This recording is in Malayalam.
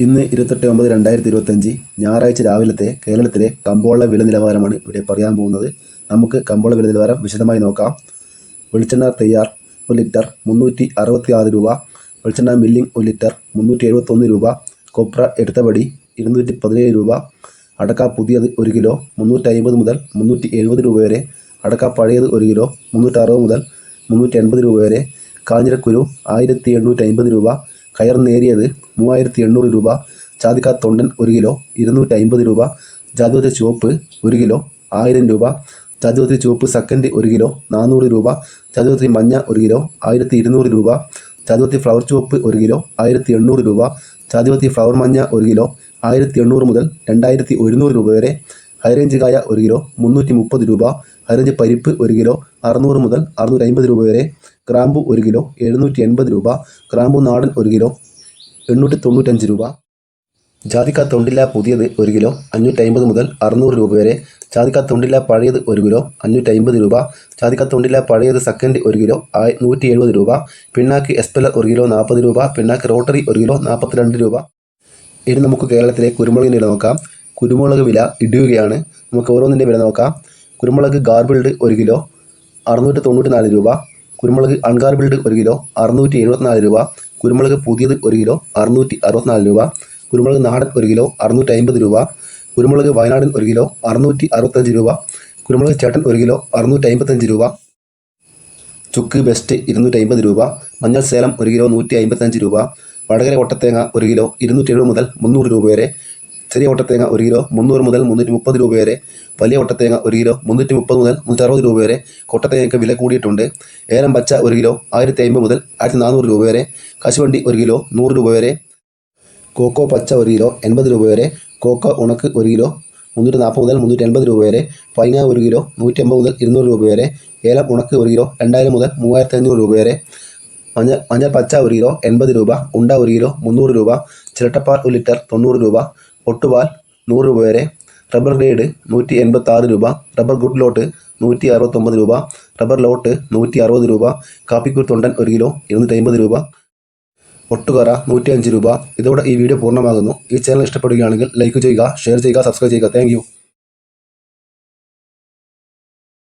ഇന്ന് ഇരുപത്തെട്ട് ഒമ്പത് രണ്ടായിരത്തി ഇരുപത്തഞ്ച് ഞായറാഴ്ച രാവിലത്തെ കേരളത്തിലെ കമ്പോള വില നിലവാരമാണ് ഇവിടെ പറയാൻ പോകുന്നത്. നമുക്ക് കമ്പോള വില നിലവാരം വിശദമായി നോക്കാം. വെളിച്ചെണ്ണ തയ്യാർ ഒരു ലിറ്റർ മുന്നൂറ്റി അറുപത്തി ആറ് രൂപ. വെളിച്ചെണ്ണ മില്ലിംഗ് ഒരു ലിറ്റർ മുന്നൂറ്റി എഴുപത്തൊന്ന് രൂപ. കൊപ്ര എടുത്തപടി ഇരുന്നൂറ്റി പതിനേഴ് രൂപ. അടക്ക പുതിയത് ഒരു കിലോ മുന്നൂറ്റി അമ്പത് മുതൽ മുന്നൂറ്റി എഴുപത് രൂപ വരെ. അടക്ക പഴയത് ഒരു കിലോ മുന്നൂറ്റി അറുപത് മുതൽ മുന്നൂറ്റി എൺപത് രൂപ വരെ. കാഞ്ഞിരക്കുരു ആയിരത്തി എണ്ണൂറ്റി അമ്പത് രൂപ. കയർ നേരിയത് മൂവായിരത്തി എണ്ണൂറ് രൂപ ചാതിക്ക തൊണ്ടൻ ഒരു കിലോ ഇരുന്നൂറ്റി അമ്പത് രൂപ ജാതിപത്രി ചുവപ്പ് ഒരു കിലോ ആയിരം രൂപ ജാതിപത്രി ചുവപ്പ് സെക്കൻഡ് ഒരു കിലോ നാനൂറ് രൂപ ജാതിപത്രി മഞ്ഞ ഒരു കിലോ ആയിരത്തി ഇരുന്നൂറ് രൂപ ജാതിപത്രി ഫ്ലവർ ചുവപ്പ് ഒരു കിലോ ആയിരത്തി എണ്ണൂറ് രൂപ ജാതിപത്രി ഫ്ലവർ മഞ്ഞ ഒരു കിലോ ആയിരത്തി എണ്ണൂറ് മുതൽ രണ്ടായിരത്തി ഒരുന്നൂറ് രൂപ വരെ ഹൈറേഞ്ച് കായ ഒരു കിലോ മുന്നൂറ്റി മുപ്പത് രൂപ. ഹൈറേഞ്ച് പരിപ്പ് ഒരു കിലോ അറുന്നൂറ് മുതൽ അറുന്നൂറ്റി രൂപ വരെ. ഗ്രാമ്പു ഒരു കിലോ എഴുന്നൂറ്റി എൺപത് രൂപ. ഗ്രാമ്പു നാടൻ ഒരു കിലോ എണ്ണൂറ്റി തൊണ്ണൂറ്റഞ്ച് രൂപ. ജാതിക്ക തൊണ്ടില്ല പുതിയത് ഒരു കിലോ അഞ്ഞൂറ്റി അമ്പത് മുതൽ അറുന്നൂറ് രൂപ വരെ. ജാതിക്ക തൊണ്ടില്ല പഴയത് ഒരു കിലോ അഞ്ഞൂറ്റി അമ്പത് രൂപ. ജാതിക്ക തൊണ്ടില്ല പഴയത് സെക്കൻഡ് ഒരു കിലോ നൂറ്റി എഴുപത് രൂപ. പിണ്ണാക്ക് എസ്പെലർ ഒരു കിലോ നാൽപ്പത് രൂപ. പിണ്ണാക്ക് റോട്ടറി ഒരു കിലോ നാൽപ്പത്തിരണ്ട് രൂപ. ഇനി നമുക്ക് കേരളത്തിലെ കുരുമുളകിന്റെ നോക്കാം. കുരുമുളക് വില ഇടുകയാണ് നമുക്ക് ഓരോന്നിന്റെ വില നോക്കാം. കുരുമുളക് ഗാർബിൾഡ് ഒരു കിലോ അറുന്നൂറ്റി തൊണ്ണൂറ്റി നാല് രൂപ. കുരുമുളക് അൺഗാർബിൾഡ് ഒരു കിലോ അറുന്നൂറ്റി എഴുപത്തിനാല് രൂപ. കുരുമുളക് പുതിയത് ഒരു കിലോ അറുന്നൂറ്റി അറുപത്തിനാല് രൂപ. കുരുമുളക് നാടൻ ഒരു കിലോ അറുന്നൂറ്റി അമ്പത് രൂപ. കുരുമുളക് വയനാടൻ ഒരു കിലോ അറുന്നൂറ്റി അറുപത്തഞ്ച് രൂപ. കുരുമുളക് ചേട്ടൻ ഒരു കിലോ അറുന്നൂറ്റി അമ്പത്തഞ്ച് രൂപ. ചുക്ക് ബെസ്റ്റ് ഇരുന്നൂറ്റി അമ്പത് രൂപ. മഞ്ഞൾ സേലം ഒരു കിലോ നൂറ്റി അമ്പത്തഞ്ച് രൂപ. വടകര കൊട്ടത്തേങ്ങ ഒരു കിലോ ഇരുന്നൂറ്റി എഴുപത് മുതൽ മുന്നൂറ് രൂപ വരെ. ചെറിയ ഓട്ടത്തേങ്ങ ഒരു കിലോ മുന്നൂറ് മുതൽ മുന്നൂറ്റി മുപ്പത് രൂപ വരെ വലിയ ഓട്ടത്തേങ്ങ ഒരു കിലോ മുന്നൂറ്റി മുപ്പത് മുതൽ മുന്നൂറ്റി അറുപത് രൂപ വരെ കൊട്ടത്തേങ്ങയ്ക്ക് വില കൂടിയിട്ടുണ്ട് ഏലം പച്ച ഒരു കിലോ ആയിരത്തി അമ്പത് മുതൽ ആയിരത്തി നാനൂറ് രൂപ വരെ കശുവണ്ടി ഒരു കിലോ നൂറ് രൂപ വരെ കോക്കോ പച്ച ഒരു കിലോ എൺപത് രൂപ വരെ കോക്കോ ഉണക്ക് ഒരു കിലോ മുന്നൂറ്റി നാൽപ്പത് മുതൽ മുന്നൂറ്റി എൺപത് രൂപ വരെ പൈങ്ങ ഒരു കിലോ നൂറ്റി അമ്പത് മുതൽ ഇരുന്നൂറ് രൂപ വരെ ഏലം ഉണക്ക് ഒരു കിലോ രണ്ടായിരം മുതൽ മൂവായിരത്തി അഞ്ഞൂറ് രൂപ വരെ മഞ്ഞ മഞ്ഞൾ പച്ച ഒരു കിലോ എൺപത് രൂപ ഉണ്ട ഒരു കിലോ മുന്നൂറ് രൂപ ചിരട്ടപ്പാൽ ഒരു ലിറ്റർ തൊണ്ണൂറ് രൂപ ഒട്ടുപാൽ നൂറ് രൂപ വരെ റബ്ബർ ഗ്രേഡ് നൂറ്റി എൺപത്തി ആറ് രൂപ റബ്ബർ ഗുഡ് ലോട്ട് നൂറ്റി അറുപത്തൊമ്പത് രൂപ റബ്ബർ ലോട്ട് നൂറ്റി അറുപത് രൂപ കാപ്പിക്കൂർ തൊണ്ടൻ ഒരു കിലോ ഇരുന്നൂറ്റി അമ്പത് രൂപ ഒട്ടുകറ നൂറ്റി അഞ്ച് രൂപ. ഇതോടെ ഈ വീഡിയോ പൂർണമാകുന്നു. ഈ ചാനൽ ഇഷ്ടപ്പെടുകയാണെങ്കിൽ ലൈക്ക് ചെയ്യുക ഷെയർ ചെയ്യുക സബ്സ്ക്രൈബ് ചെയ്യുക. താങ്ക്